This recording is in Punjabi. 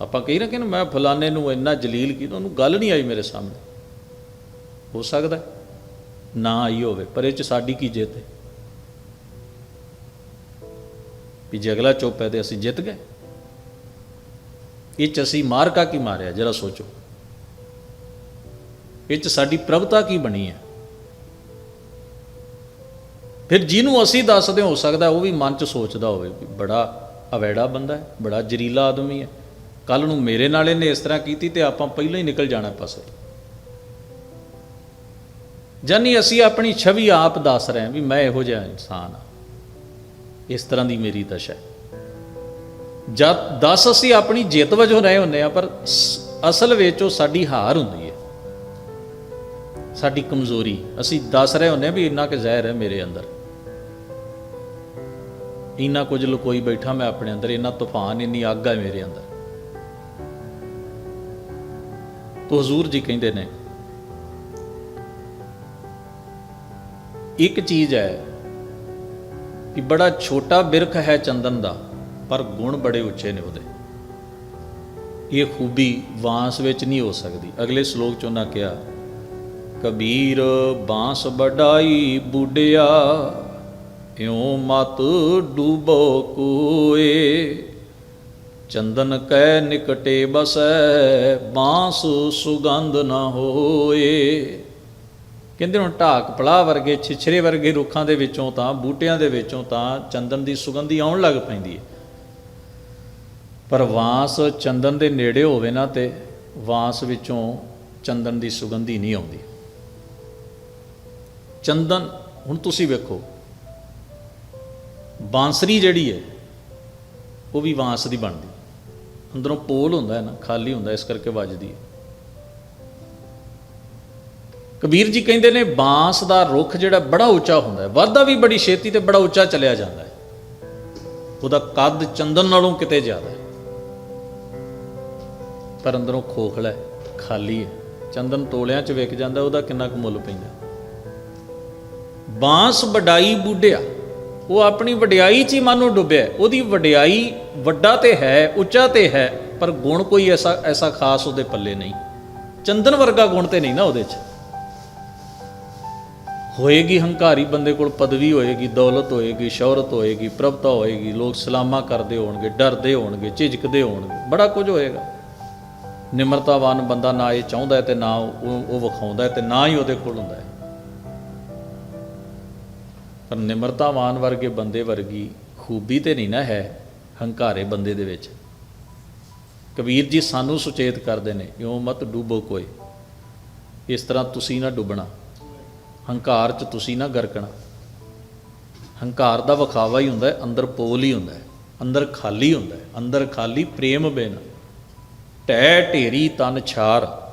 ਆਪਾਂ ਕਹੀ ਨਾ ਕਿ ਮੈਂ ਫਲਾਣੇ ਨੂੰ ਇੰਨਾ ਜਲੀਲ ਕੀਤਾ, ਉਹਨੂੰ ਗੱਲ ਨਹੀਂ ਆਈ ਮੇਰੇ ਸਾਹਮਣੇ। ਹੋ ਸਕਦਾ ਨਾ ਆਈ ਹੋਵੇ, ਪਰ ਇਹ ਚ ਸਾਡੀ ਕੀ ਜਿੱਤ ਹੈ? ਵੀ ਜੇ ਅਗਲਾ ਚੁੱਪ ਹੈ ਤੇ ਅਸੀਂ ਜਿੱਤ ਗਏ। ਇਹ ਚ ਅਸੀਂ ਮਾਰਕਾ ਕੀ ਮਾਰਿਆ, ਜਰਾ ਸੋਚੋ। ਇਹ ਚ ਸਾਡੀ ਪ੍ਰਭਤਾ ਕੀ ਬਣੀ ਹੈ? ਫਿਰ ਜਿਹਨੂੰ ਅਸੀਂ ਦੱਸਦੇ ਹੋ ਸਕਦਾ ਉਹ ਵੀ ਮਨ ਚ ਸੋਚਦਾ ਹੋਵੇ ਵੀ ਬੜਾ ਅਵੈੜਾ ਬੰਦਾ ਹੈ, ਬੜਾ ਜ਼ਰੀਲਾ ਆਦਮੀ ਹੈ। ਕੱਲ ਨੂੰ ਮੇਰੇ ਨਾਲ ਇਹਨੇ ਇਸ ਤਰ੍ਹਾਂ ਕੀਤੀ ਤੇ ਆਪਾਂ ਪਹਿਲਾਂ ਹੀ ਨਿਕਲ ਜਾਣਾ ਪਾਸੇ। ਜਾਨੀ ਅਸੀਂ ਆਪਣੀ ਛਵੀ ਆਪ ਦੱਸ ਰਹੇ ਹਾਂ ਵੀ ਮੈਂ ਇਹੋ ਜਿਹਾ ਇਨਸਾਨ ਹਾਂ। ਇਸ ਤਰ੍ਹਾਂ ਦੀ ਮੇਰੀ ਦਸ਼ਾ ਹੈ। ਜਦ ਦੱਸ ਅਸੀਂ ਆਪਣੀ ਜਿੱਤ ਵਜੋਂ ਰਹੇ ਹੁੰਦੇ ਆ ਪਰ ਅਸਲ ਵਿੱਚ ਉਹ ਸਾਡੀ ਹਾਰ ਹੁੰਦੀ ਹੈ। ਸਾਡੀ ਕਮਜ਼ੋਰੀ। ਅਸੀਂ ਦੱਸ ਰਹੇ ਹੁੰਦੇ ਆ ਵੀ ਇੰਨਾ ਕਿ ਜ਼ਹਿਰ ਹੈ ਮੇਰੇ ਅੰਦਰ। ਇੰਨਾ ਕੁਝ ਲੁਕੋਈ ਬੈਠਾ ਮੈਂ ਆਪਣੇ ਅੰਦਰ, ਇੰਨਾ ਤੂਫਾਨ, ਇੰਨੀ ਅੱਗ ਹੈ ਮੇਰੇ ਅੰਦਰ। ਤੋ ਹਜ਼ੂਰ ਜੀ ਕਹਿੰਦੇ ਨੇ, ਇੱਕ ਚੀਜ਼ ਹੈ ਕਿ ਬੜਾ ਛੋਟਾ ਬਿਰਖ ਹੈ ਚੰਦਨ ਦਾ, ਪਰ ਗੁਣ ਬੜੇ ਉੱਚੇ ਨੇ ਉਹਦੇ। ਇਹ ਖੂਬੀ ਵਾਂਸ ਵਿੱਚ ਨਹੀਂ ਹੋ ਸਕਦੀ। ਅਗਲੇ ਸ਼ਲੋਕ ਚ ਉਹਨਾਂ ਕਿਹਾ, ਕਬੀਰ ਬਾਂਸ ਵਡਾਈ ਬੁੱਢਿਆ, ਇਉਂ ਮਤ ਡੂਬੋ ਕੋਏ। ਚੰਦਨ ਕੈ ਨਿਕਟੇ ਬਸੈ, ਬਾਂਸ ਸੁਗੰਧ ਨਾ ਹੋਏ। ਕਹਿੰਦੇ ਹੁਣ ਢਾਕ ਪਲਾ ਵਰਗੇ, ਛਿਛਰੇ ਵਰਗੇ ਰੁੱਖਾਂ ਦੇ ਵਿੱਚੋਂ ਤਾਂ, ਬੂਟਿਆਂ ਦੇ ਵਿੱਚੋਂ ਤਾਂ ਚੰਦਨ ਦੀ ਸੁਗੰਧੀ ਆਉਣ ਲੱਗ ਪੈਂਦੀ ਹੈ ਪਰ ਵਾਂਸ ਚੰਦਨ ਦੇ ਨੇੜੇ ਹੋਵੇ ਨਾ ਤੇ ਵਾਂਸ ਵਿੱਚੋਂ ਚੰਦਨ ਦੀ ਸੁਗੰਧੀ ਨਹੀਂ ਆਉਂਦੀ। ਚੰਦਨ, ਹੁਣ ਤੁਸੀਂ ਵੇਖੋ, ਬਾਂਸਰੀ ਜਿਹੜੀ ਹੈ ਉਹ ਵੀ ਬਾਂਸ ਦੀ ਬਣਦੀ। ਅੰਦਰੋਂ ਪੋਲ ਹੁੰਦਾ ਹੈ ਨਾ, ਖਾਲੀ ਹੁੰਦਾ, ਇਸ ਕਰਕੇ ਵੱਜਦੀ ਹੈ। ਕਬੀਰ ਜੀ ਕਹਿੰਦੇ ਨੇ, ਬਾਂਸ ਦਾ ਰੁੱਖ ਜਿਹੜਾ ਬੜਾ ਉੱਚਾ ਹੁੰਦਾ ਹੈ। ਵੱਧਦਾ ਵੀ ਬੜੀ ਛੇਤੀ ਤੇ ਬੜਾ ਉੱਚਾ ਚਲਿਆ ਜਾਂਦਾ ਹੈ। ਉਹਦਾ ਕੱਦ ਚੰਦਨ ਨਾਲੋਂ ਕਿਤੇ ਜ਼ਿਆਦਾ ਹੈ। ਪਰ ਅੰਦਰੋਂ ਖੋਖਲਾ ਹੈ, ਖਾਲੀ ਹੈ। ਚੰਦਨ ਤੋਲਿਆਂ 'ਚ ਵਿਕ ਜਾਂਦਾ, ਉਹਦਾ ਕਿੰਨਾ ਕੁ ਮੁੱਲ ਪੈਂਦਾ। ਬਾਂਸ ਵਡਾਈ ਬੁੱਢਿਆ। ਉਹ ਆਪਣੀ ਵਡਿਆਈ 'ਚ ਹੀ ਮਨ ਨੂੰ ਡੁੱਬਿਆ ਉਹਦੀ ਵਡਿਆਈ ਵੱਡਾ ਤੇ ਹੈ, ਉੱਚਾ ਤੇ ਹੈ, ਪਰ ਗੁਣ ਕੋਈ ਐਸਾ ਐਸਾ ਖਾਸ ਉਹਦੇ ਪੱਲੇ ਨਹੀਂ। ਚੰਦਨ ਵਰਗਾ ਗੁਣ ਤੇ ਨਹੀਂ ਨਾ ਉਹਦੇ 'ਚ। ਹੋਏਗੀ ਹੰਕਾਰੀ ਬੰਦੇ ਕੋਲ ਪਦਵੀ ਹੋਏਗੀ, ਦੌਲਤ ਹੋਏਗੀ, ਸ਼ੌਹਰਤ ਹੋਏਗੀ, ਪ੍ਰਭਤਾ ਹੋਏਗੀ, ਲੋਕ ਸਲਾਮਾ ਕਰਦੇ ਹੋਣਗੇ, ਡਰਦੇ ਹੋਣਗੇ, ਝਿਜਕਦੇ ਹੋਣਗੇ, ਬੜਾ ਕੁਝ ਹੋਏਗਾ। ਨਿਮਰਤਾਵਾਨ ਬੰਦਾ ਨਾ ਇਹ ਚਾਹੁੰਦਾ ਹੈ ਤੇ ਨਾ ਉਹ ਉਹ ਵਿਖਾਉਂਦਾ ਹੈ ਤੇ ਨਾ ਹੀ ਉਹਦੇ ਕੋਲ ਹੁੰਦਾ ਹੈ। ਪਰ ਨਿਮਰਤਾਵਾਨ ਵਰਗੇ ਬੰਦੇ ਵਰਗੀ ਖੂਬੀ ਤੇ ਨਹੀਂ ਨਾ ਹੈ ਹੰਕਾਰੇ ਬੰਦੇ ਦੇ ਵਿੱਚ। ਕਬੀਰ ਜੀ ਸਾਨੂੰ ਸੁਚੇਤ ਕਰਦੇ ਨੇ, ਇਉਂ ਮਤ ਡੂਬੋ ਕੋਈ। ਇਸ ਤਰ੍ਹਾਂ ਤੁਸੀਂ ਨਾ ਡੁੱਬਣਾ। ਹੰਕਾਰ 'ਚ ਤੁਸੀਂ ਨਾ ਗਰਕਣਾ। ਹੰਕਾਰ ਦਾ ਵਿਖਾਵਾ ਹੀ ਹੁੰਦਾ ਅੰਦਰ ਪੋਲ ਹੀ ਹੁੰਦਾ ਅੰਦਰ ਖਾਲੀ ਹੁੰਦਾ ਅੰਦਰ ਖਾਲੀ ਪ੍ਰੇਮ ਬਿਨ। ਟਹਿ ਢੇਰੀ ਤਨ ਛਾਰ।